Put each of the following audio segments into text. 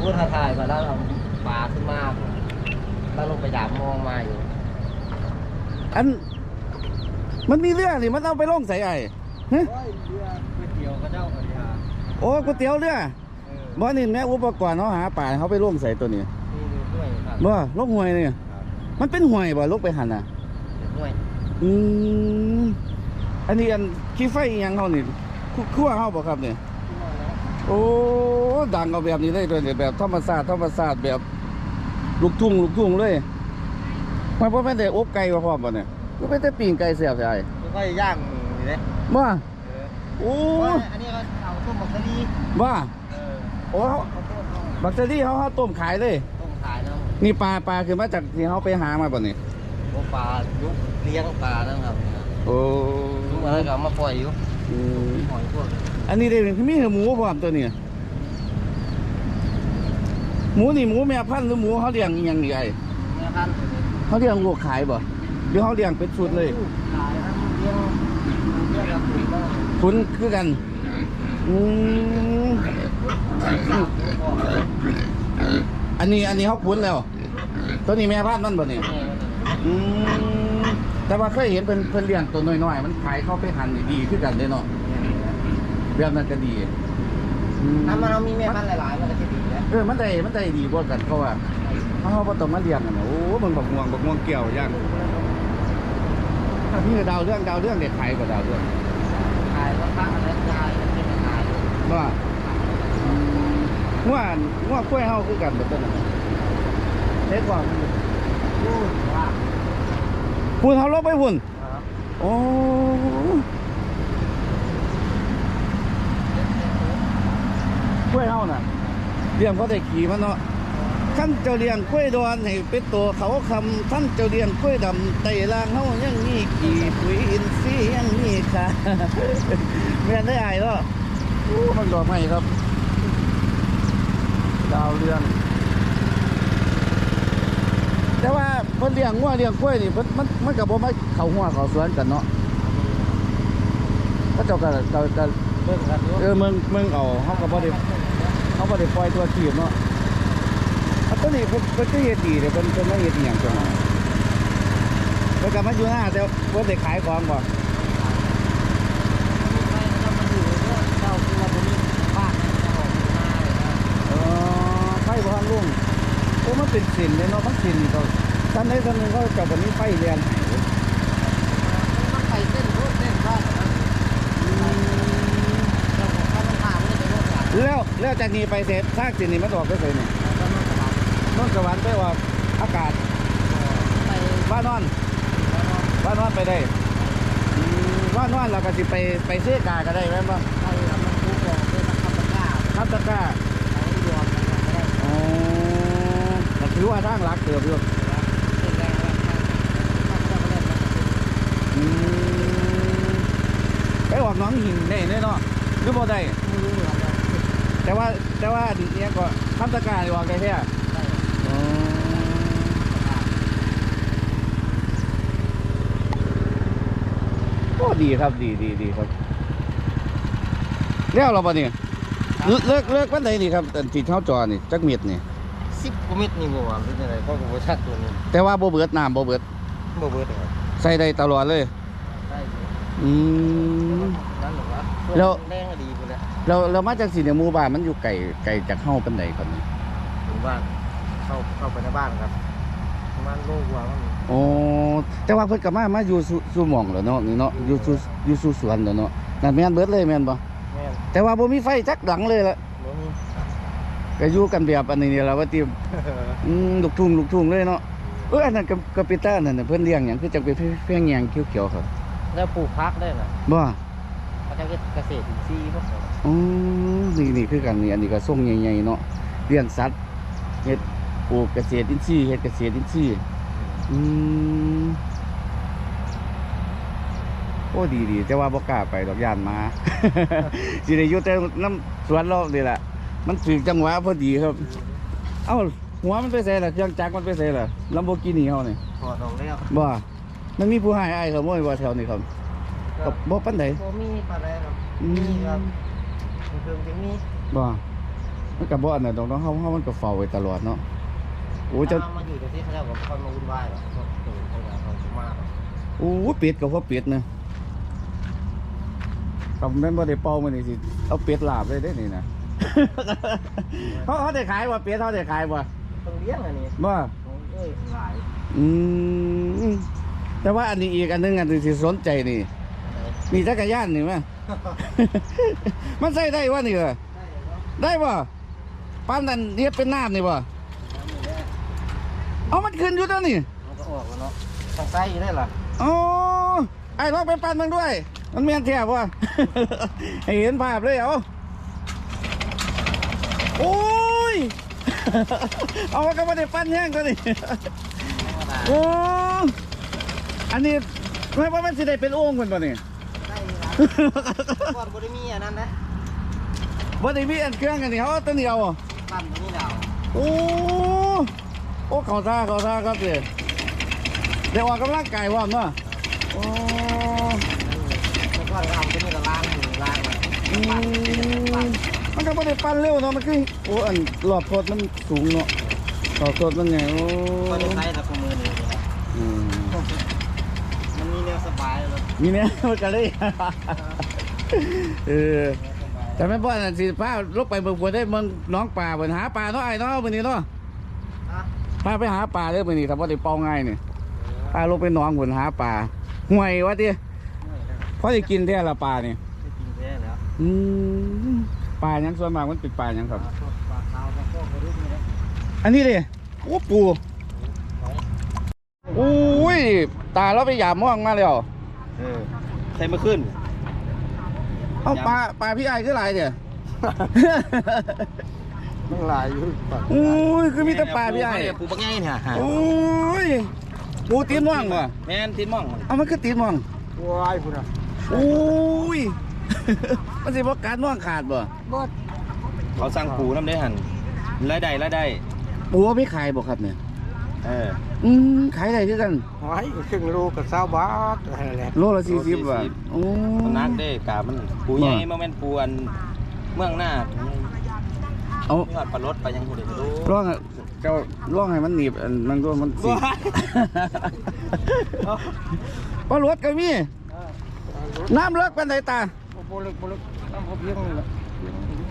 พูดท้าทายก็แล้วเอาปลาขึ้นมาแล้วลงไปดามมองมาอยู่อัน มันมีเรื่องนี่มันเอาไปลงใส่ไอ้ฮะโอ้ยเรือก๋วยเตี๋ยวก็เจ้ากันยาโอ้ก๋วยเตี๋ยวเรือเออบ่นี่แม่อุปกรณ์เขาหาปลาเขาไปลงใส่ตัวนี้นี่ด้วยครับบ่ลงห้วยนี่ครับมันเป็นห้วยบ่ลงไปหันน่ะด้วยอืมอันนี้อันขี้ไฟอิหยังเขานี่คั่วคั่วเขาบ่ครับเนี่ยโอ้ ดังเอาแบบนี้เลยตัวนี้แบบธรรมชาติธรรมชาติแบบลูกทุ่งลูกทุ่งเลยมันบ่แม่นได้อบไก่มาพร้อมบ่เนี่ยก็เป็นแต่ปิ้งไก่เสียบใส่ไอ้แล้วก็ย่างนี่เลยบ่เออโอ้โอ้ยอันนี้ก็เอาต้มบักกะดีบ่เออโอ้เขาต้มเอาบักเตอรี่เขาเขาต้มขายเลยต้มขายแล้วนี่ปลาปลาคือมาจากที่เขาไปหามาบ่นี่พวกปลายุกเลี้ยงปลาแล้วครับโอ้ยุกอะไรก็เอามาปล่อยอยู่อืมหอยพวกนี้อันนี้ได้มีหมูพร้อมตัวนี้ห มูนี่หมูแม่พันธุ์หรือหมูเขาเลี้ยงอิหยังนี่ไอ้แม่พันธุ์ตัวนี้เขาเลี้ยงลูกขายบ่หรือเขาเลี้ยงเป็นชุดเลย ขายทั้งเลี้ยงเลี้ยงกับปุ๋ยบ้างทุนคือกันอืมอันนี้อันนี้เขาขุนแล้ว ตัวนี้แม่พันธุ์มันบ่เนี่ยอืมแต่ว่าเคยเห็นเพิ่นเพิ่นเลี้ยงตัวน้อยๆมันขายเข้าไปหันนี่ดีคือกันเลยเนาะแบบนั้นก็ดีอืถ้ามันเรามีแม่พันธุ์หลายๆมันก็จะดีนะ เออมันได้มันได้ดีกว่ากันเพราะว่าเขาบ่ต้องมาเลี้ยงกันนะโอ้มันบักม่วงบักม่วงแก้วย่างนี่ดาวเรื่องดาวเรื่องเด็กขายกว่าดาวเรื่องขายก็ตั้งอะไรขายมันเป็นขายว่าง่วงง่วงกล้วยเฮาคือกันแบบนั้นน่ะเล็กกว่ามันอยู่พูดว่าพุ่นเฮาลบไปพุ่นครับโอ้กล้วยเฮาน่ะ เลี้ยงก็ได้ขี่มันเนาะท่านเจ้าเลี้ยงกล้วยดอนให้เป็นตัวเขาคำท่านเจ้าเลี้ยงกล้วยดำไต่ลางเฮายังมีกี่ปุ๋ยอินทรีย์ยังมีค่ะแม่นได้อายเนาะโอ้มันดอกไม้ครับ ดาวเรืองแต่ว่าเพิ่นเลี้ยงงัวเลี้ยงกล้วยนี่เพิ่นมันมันก็บ่มาเข้าหัวเข้าสวนกันเนาะเขาเจ้าก็ก็ก็เบิ่งกันอยู่เออเมืองเมืองเอาเฮาก็บ่ได้ เขาบ่ได้ปล่อยตัวขีบเนาะอันตัวนี้เพิ่นเพิ่นก็เฮ็ดดีเด้เพิ่นเพิ่นมาเฮ็ดอีหยังจังนั้นเพิ่นก็มาอยู่หน้าแต่เพิ่นได้ขายของบ่เอว่าบ่มีบ้านเจ้าขอไฟบ่ทันลุงโอ้มันเป็นสินเลยเนาะมันสินเขาท่านใดท่านหนึงเขาเจ้าก็มีไฟเรียนให้เด้ มันไปเส้นรถเส้นบ้านนะเจ้าของข้าวมันพาไม่ได้ไปรถกัน แล้วแล้วจากนี้ไปเสร็จซากสินนี่มันออกไปไสนี่แล้วก็มันสบายนสวรรค์ไปออกอากาศไปบ้านนอนบ้านนอนไปได้บ้านนอนเราก็สิไปไปเสื้อกาก็ได้แม่นบ่ไปแล้วมันคูบอกด้วยมันทำตะกร้าครับตะกร้าไปรวมกันก็ได้อ๋อถือว่าทางหลักเกือบอยู่เป็นแรงแล้วมันมันก็เล่นมันอืมไปออกหน้องหินได้แน่เนาะหรือบ่ได้ แต่ว่าแต่ว่าอันนี้ก็ทำตะกร้านี่ออกได้แท้อ๋อโอ้ดีครับดีดีดีครับแล้วเราปะเนี่ยเลิกเลิกวันไหนนี่ครับอันที่เท้าจอนี่จักเม็ดนี่สิบกว่าเม็ดนี่บ่ว่าเป็นอะไรก็บ่ชัดตัวนี้แต่ว่าบ่เบิดน้ำบ่เบิดบ่เบิดเลยใส่ได้ตลอดเลยได้อยู่อืมนั่นหรอวะแล้วแรงก็ดีไปแล้ว เราเรามาจากสีเนี่ยหมู่บ้านมันอยู่ไกลไกลจากเฮาปานใดก่อนนี่ถึงบ้านเข้าเข้าไปในบ้านครับประมาณโลกว่ามันโอ้แต่ว่าเพิ่นก็มามาอยู่สู่สู่หม่องแล้วเนาะนี่เนาะอยู่สู่อยู่สู่สวนแล้วเนาะนั่นแม่นเบิดเลยแม่นบ่แม่นแต่ว่าบ่มีไฟจักหลังเลยล่ะบ่มีก็อยู่กันแบบอันนี้นี่ล่ะว่าติอืมลูกทุ่งลูกทุ่งเลยเนาะเอออันนั้นก็ก็ปิต้านั่นน่ะเพิ่นเลี้ยงหยังคือจังเป็นเพียงหยังเขียวๆครับแล้วปลูกพักได้น่ะบ่ เขาจะเกษตรอินทรีย์พวกนี้อ๋อนี่นี่คือกันนี่อันนี้ก็ส่งใหญ่ๆเนาะเลี้ยงสัตว์เฮ็ดปลูกเกษตรอินทรีย์เฮ็ดเกษตรอินทรีย์อืมโอ้ดีดีแต่ว่าบ่กล้าไปดอกย่านหมา สิได้อยู่แต่น้ำสวนเรานี่แหละมันถึงจังหวะพอดีครับ เอ้าหัวมันไปใส่ล่ะเครื่องจักรมันไปใส่ล่ะลัมโบกินี่เฮานี่ถอดออกแล้วบ่มันมีผู้ให้อ้ายขโมยบ่แถวนี้ครับ ก็บ่ปานใดบ่มีปลาแดงครับอืมมีครับเพิ่งจะมีบ่อมันก็บ่อันนั้นดอกเนาะเฮาเฮามันก็เฝ้าไว้ตลอดเนาะโอ้จะถ้ามาอยู่ตรงที่เขาจะบอกคนมาวุ่นวายหรอกพวกตู่เขาจะเขาจะมากโอ้เป็ดก็บ่เป็ดนะคำแม่นบ่ได้เป่ามันนี่สิเอาเป็ดลาบเลยเด้นี่นะเขาเขาได้ขายบ่เป็ดเขาได้ขายบ่ต้องเลี้ยงอันนี้บ่เอ้ยหลายอืมแต่ว่าอันนี้อีกอันหนึงอันที่สนใจนี่ นี่จักรยานนี่มั้ย มันใส่ได้วะนี่เหรอได้บ่ปานนั้นเรียบเป็นน้ำนี่บ่เอามันขึ้นอยู่ตัวนี่มันก็ออกแล้วเนาะทางใต้อยู่ได้ล่ะโอ้ไอ้ลองไปปั่นมันด้วย มันแม่นแท้บ่ให้เห็นภาพเลยเอาโอ้ย เอามันก็ไม่ได้ปั่นแห้งตัวนี่โอ้อันนี้ไม่ว่ามันสิได้เป็นโอ่งคนบ่นี่ได้ละ ก่อนบริมีอันนั้นนะบ่ได้มีอันเครื่องอันนี้เขาเอาตัวเดียวปั้นตัวนี้ดาวโอ้โอ้เขาท่าเขาท่าครับเดี๋ยวเดี๋ยวออกกำลังกายว่ามเนาะโอ้แล้วก็เอาตัวนี้ก็ล้างมือล้างเลยอืมมันก็ไม่ได้ปั้นเร็วเนาะมันคือโอ้อันหลอดโทดมันสูงเนาะหลอดโทดมันไงโอ้ก็ได้ใช้แต่มือนี่นะครับ อืม มันมีแนวส บายเลยมีเนี่ยมันก็เลยเออแต่แม่บ้านอันสิพาลกไปเบิ่งฝนได้เมืองน้องป่าเบิ่นหาปลาเนาะไอ้เนาะมื้อนี้เนาะฮะพาไปหาปลาเด้อมื้อนี้ถ้าบ่ได้เป่าง่ายนี่พาลงไปหนองฝนหาปลาห่วยว่าติพอได้กินแท้ละปลานี่ไม่กินแท้แล้วอืมปลาหยังส่วนมากมันเป็นปลาหยังครับปลาขาวปลาโคกกระดึ๊บนี่นะอันนี้ดิโอ้ปูอุ้ย ตาเราไปหยามม่วงมาแล้วเออใส่มาขึ้น เอาปลาปลาพี่ไอ้คือหลายเด้อมันหลายอยู่ปลาอุ้ยคือมีแต่ปลาพี่ไอ้ปูปักไงเนี่ยฮะโอ้ยปูตีนม่วงว่ะแม่นทินม่องเอามันคือตีนม่วงว้ายพุ่นอะโอ้ยมันสิบ่การม่วงขาดบ่บดเขาสั่งปูน้ำได้หันรายได้รายได้ปูเอาไปขายบ่ครับเนี่ย เอออืมขายได้คือกันหอยครึ่งโลกับเศร้าบาทอะไรแหละโลละ40บาทโอ้มันนักได้กามันปูใหญ่โมเมนปูอันเมืองหน้าเอายอดปลารถไปยังหูเด็กไม่รู้ล่องอะเจ้าล่องให้มันหนีบอันมันก็มันสิปลารวดก็มีน้ำเลิกเป็นไดตาโบลึกโบลึกน้ำพอเพียงนี่แหละ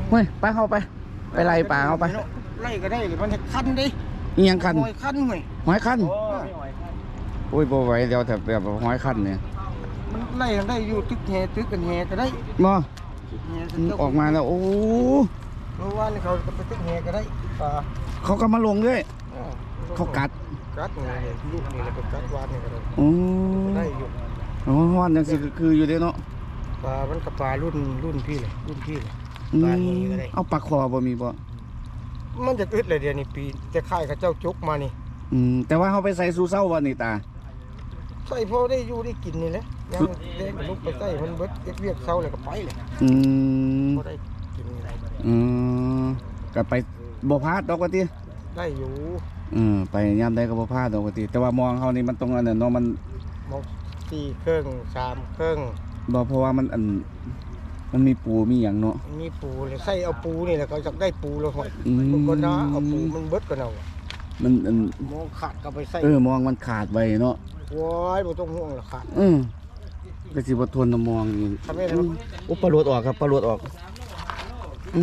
เฮ้ยไปเข้าไป ไปไล่ป่าเข้าไปไล่ก็ได้หรือมันจะคันดิ อีหยังคันหอยคันเว้ยหอยคันโอ้ไม่ไหวครับโอ้ยบ่ไหวเดี๋ยวแต่แบบหอยคันเนี่ยมันไล่กันได้อยู่ตึกแห่ตึกกันแห่ก็ได้บ่ตึกแห่มันออกมาแล้วโอ้เมื่อวานนี่เขาก็ไปตึกแห่ก็ได้ปลาเขาก็มาลงด้วยอ้อเขากัดกัดนี่เลยลูกนี่แล้วก็กัดวานนี่ก็ได้โอ้ได้อยู่โอ้ฮ้อนจังสิคืออยู่เด้เนาะปลามันกับปลารุ่นรุ่นพี่เลยรุ่นพี่เลยอืปลามนี้ก็ได้เอาปลาคอบ่มีบ่ มันจะอึดเลยเดี๋ยวนี้ปีจะค่ายกับเจ้าจกมานี่อืมแต่ว่าเขาไปใส่ซูเซ้าบ่นี่ตา ใส่พอได้อยู่ได้กินนี่แหละยังเด็กลุกไปใส่มันเบิดเอ็ดเวียกเศร้าเลยก็ไปเลยอืมพอได้กินนี่แหละอืมก็ไปบ่พลาดดอกว่าติได้อยู่อืมไปยามใดก็บ่พลาดดอกว่าติแต่ว่ามองเขานี่มันตรงอันนั้นเนาะมันมองสี่เครื่องสามเครื่องบ่เพราะว่ามันอัน มันมีปูมีหยังเนาะ มีปูเลยใส่เอาปูนี่แหละเขาจะได้ปูแล้วหอยอืม มันก็นะเอาปูมันเบิดกันเอามันอันมองขาดก็ไปใส่เออมองมันขาดไว้เนาะว้ายบ่ต้องห่วงหรอกขาดอืมก็สิบ่ทนน่ะมองอีกทำไมล่ะอืมโอ้ปลาโลดออกครับปลาโลดออกอื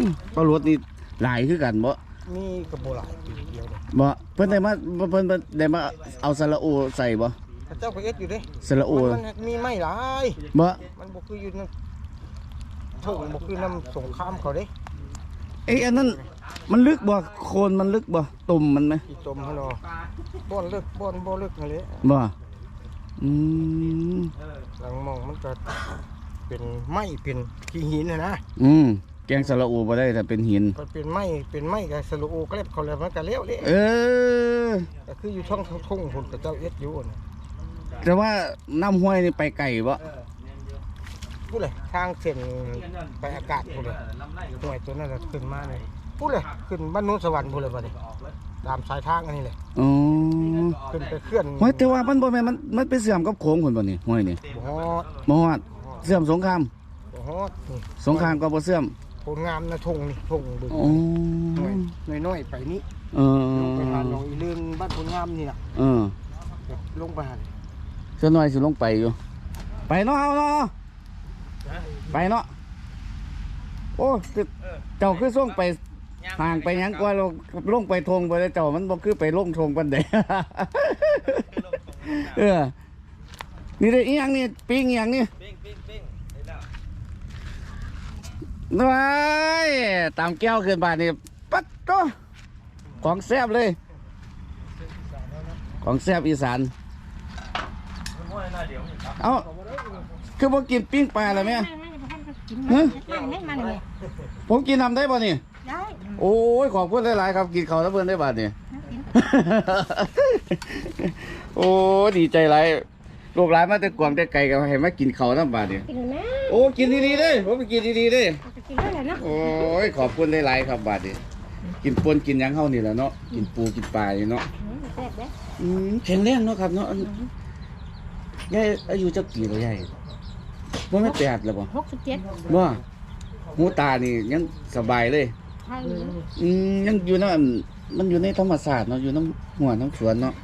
มปลาโลดนี่หลายคือกันบ่มีกระโบหลายปีเดียวเลยบ่เพิ่นได้มาเพิ่นเพิ่นได้มาเอาสระโอใส่บ่พระเจ้าก็เอ็ดอยู่เด้สระโอมันมันมีไม่หลายบ่มันบ่คืออยู่ใน ถุงบ่คือน้ำสงครามเขาเด้เอ้ยอันนั้นมันลึกบ่โคนมันลึกบ่ตุ่มมันไหมอีตมฮะเนาะบ่อนเลิกบ่อนบ่เลิกนั่นแหละบ่อืมหลังมองมันก็เป็นไม้เป็นขี้หินนะนะอืมแกงสระโอบ่ได้แต่เป็นหินมันเป็นไม้เป็นไม้กับสลูโอก็เล็บเขาแล้วมันก็เลี้ยวเละเออก็คืออยู่ช่องทุ่งพุ่นกับเจ้าเอ็ดอยู่น่ะแต่ว่าน้ำห้วยนี่ไปไกลบ่ พูดเลยทางเส้นไปอากาศพูดเลยหน่วยตัวนั้นน่ะขึ้นมาเลยพูดเลยขึ้นบ้านโนู้นสวรรค์พูดเลยบัดนี้ตามสายทางอันนี้เลยอ๋อขึ้นไปเคลื่อนห้วยแต่ว่ามันบ่แม่นมันมันไปเสื่อมกับโขงพุ่นบ่นี่ห้วยนี่บ่ฮอดบ่ฮอดเสื่อมสงครามบ่ฮอดนี่สงครามก็บ่เสื่อมผลงามนะทงนี่ทงบึงโอ้หน่อยน้อยๆไปนี่เออลงไปหาหนองอีเลื่อนบ้านผลงามนี่น่ะเออลงไปหาเจ้าน้อยสิลงไปอยู่ไปเนาะเอาเนาะ ไปเนาะโอ้คือเจ้าคือส่งไปห่างไปหยังกว่าลงลงไปทงไปแล้วเจ้ามันบ่คือไปลงทงปันใดเออ นี่ได้อีหยังนี่ปิ้งอีหยังนี่ปิ้งปิ้งปิ้งได้แล้วว้ายตามแก้วขึ้นบาทนี่ปัดโตของแซ่บเลย ของแซ่บอีสานมันห้อยหน้าเดี๋ยวนี่ครับเอาคือบ่กินปิ้งปลาแล้วแม่ ฮะไม่มันเลยผมกินทำได้ป่ะนี่ ได้โอ้ยขอบคุณหลาย ๆ ครับ กินเขาวแล้วเพื่อนได้บาทนี่ โอ้ดีใจหลายลูกหลานมาแต่กวางแต่ไก่กันให้มากินเขาวน้ำบาทนี่กินเลยนะโอ้กินดีๆเลยผมไปกินดีๆเลยจะกินได้เลยนะโอ้ยขอบคุณหลายๆครับบาทนี่กินปนกินหยังเฮานี่แหละเนาะกินปูกินปลานี่เนาะแซ่บเด้อืมแข็งแรงเนาะครับเนาะอันยายอายุจักปีแล้วยาย บ่แม่นแปดแล้วบ่หกสิบเจ็ดบ่หูตานี่ยังสบายเลย ใช่อืมยังอยู่นั่นมันอยู่ในธรรมศาสตร์เนาะอยู่น้ำหัวน้ำสวนเนาะ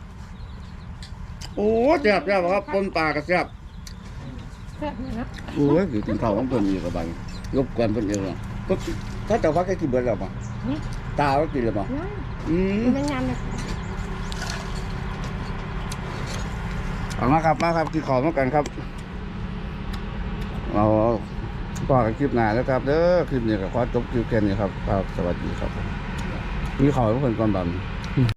โอ้แซ่บแซ่บครับปนปลาก็แซ่บแซ่บนะโอ้ยคือกินข้าวของเพิ่นอีกก็บังรบกวนเพิ่นเองเนาะก็ถ้าเจ้าพักให้กินเบิดแล้วบ่ตาก็กินแล้วบ่นะอืมมันงามเลยเอามาครับมาครับกินข้าวมากันครับ เอาต่อกันคลิปหน้าแล้วครับเด้อคลิปนี้ก็ขอจบคลิปแค่นี้ครับครับสวัสดีครับ มีข่าวให้เพิ่นก่อนบัง